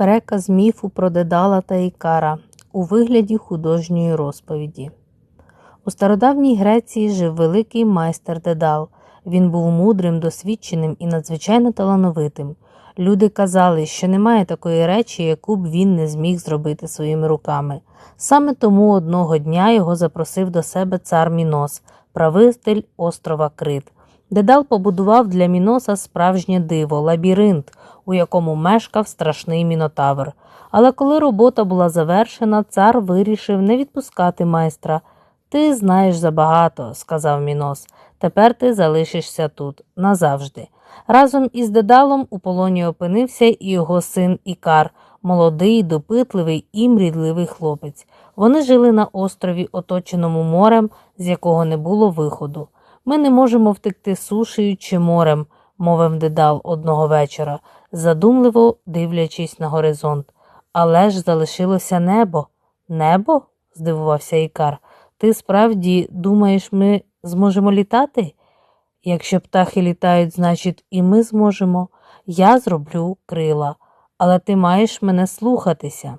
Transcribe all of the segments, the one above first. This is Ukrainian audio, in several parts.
Переказ міфу про Дедала та Ікара у вигляді художньої розповіді. У стародавній Греції жив великий майстер Дедал. Він був мудрим, досвідченим і надзвичайно талановитим. Люди казали, що немає такої речі, яку б він не зміг зробити своїми руками. Саме тому одного дня його запросив до себе цар Мінос, правитель острова Крит. Дедал побудував для Міноса справжнє диво, лабіринт, у якому мешкав страшний мінотавр. Але коли робота була завершена, цар вирішив не відпускати майстра. Ти знаєш забагато, сказав Мінос. Тепер ти залишишся тут назавжди. Разом із Дедалом у полоні опинився і його син Ікар, молодий, допитливий і мрідливий хлопець. Вони жили на острові, оточеному морем, з якого не було виходу. Ми не можемо втекти сушею чи морем, мовив Дедал одного вечора, задумливо дивлячись на горизонт. Але ж залишилося небо. Небо? здивувався Ікар. Ти справді думаєш, ми зможемо літати? Якщо птахи літають, значить і ми зможемо. Я зроблю крила, але ти маєш мене слухатися.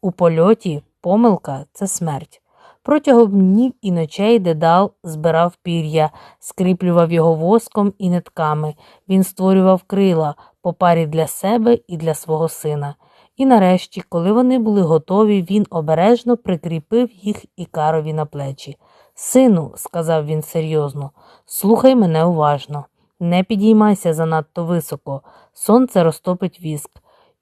У польоті помилка це смерть. Протягом днів і ночей Дедал збирав пір'я, скріплював його воском і нитками. Він створював крила по парі для себе і для свого сина. І нарешті, коли вони були готові, він обережно прикріпив їх Ікарові на плечі. Сину, сказав він серйозно, слухай мене уважно. Не підіймайся занадто високо, сонце розтопить віск,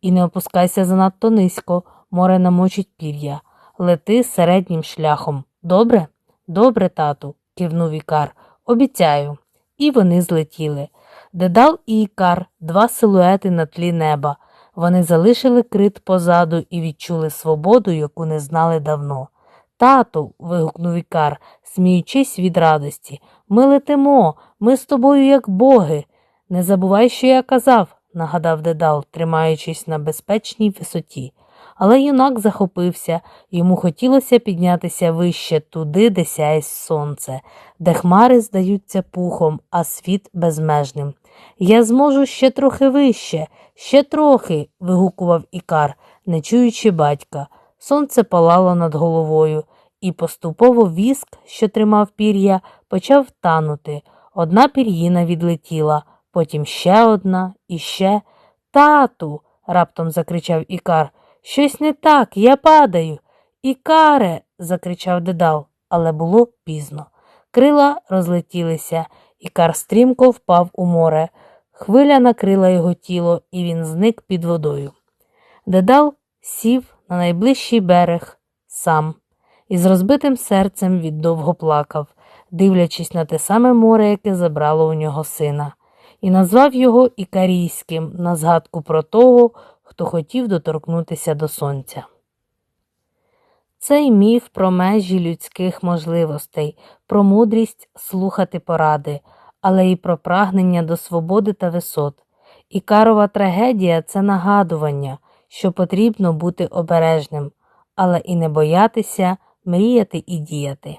і не опускайся занадто низько, море намочить пір'я. Лети середнім шляхом. Добре? Добре, тату, кивнув Ікар. Обіцяю. І вони злетіли. Дедал і Ікар, два силуети на тлі неба. Вони залишили крит позаду і відчули свободу, яку не знали давно. Тату. вигукнув Ікар, сміючись від радості. Ми летимо, ми з тобою, як боги. Не забувай, що я казав, нагадав Дедал, тримаючись на безпечній висоті. Але юнак захопився, йому хотілося піднятися вище туди, де сяє сонце, де хмари здаються пухом, а світ безмежним. Я зможу ще трохи вище, ще трохи. вигукував Ікар, не чуючи батька. Сонце палало над головою, і поступово віск, що тримав пір'я, почав танути. Одна пір'їна відлетіла, потім ще одна і ще. Тату. раптом закричав Ікар. Щось не так, я падаю. Ікаре. закричав Дедал, але було пізно. Крила розлетілися, Ікар стрімко впав у море. Хвиля накрила його тіло, і він зник під водою. Дедал сів на найближчий берег сам і з розбитим серцем віддовго плакав, дивлячись на те саме море, яке забрало у нього сина, і назвав його Ікарійським на згадку про того, хто хотів доторкнутися до сонця. Цей міф про межі людських можливостей, про мудрість слухати поради, але й про прагнення до свободи та висот. Ікарова трагедія це нагадування, що потрібно бути обережним, але і не боятися мріяти і діяти.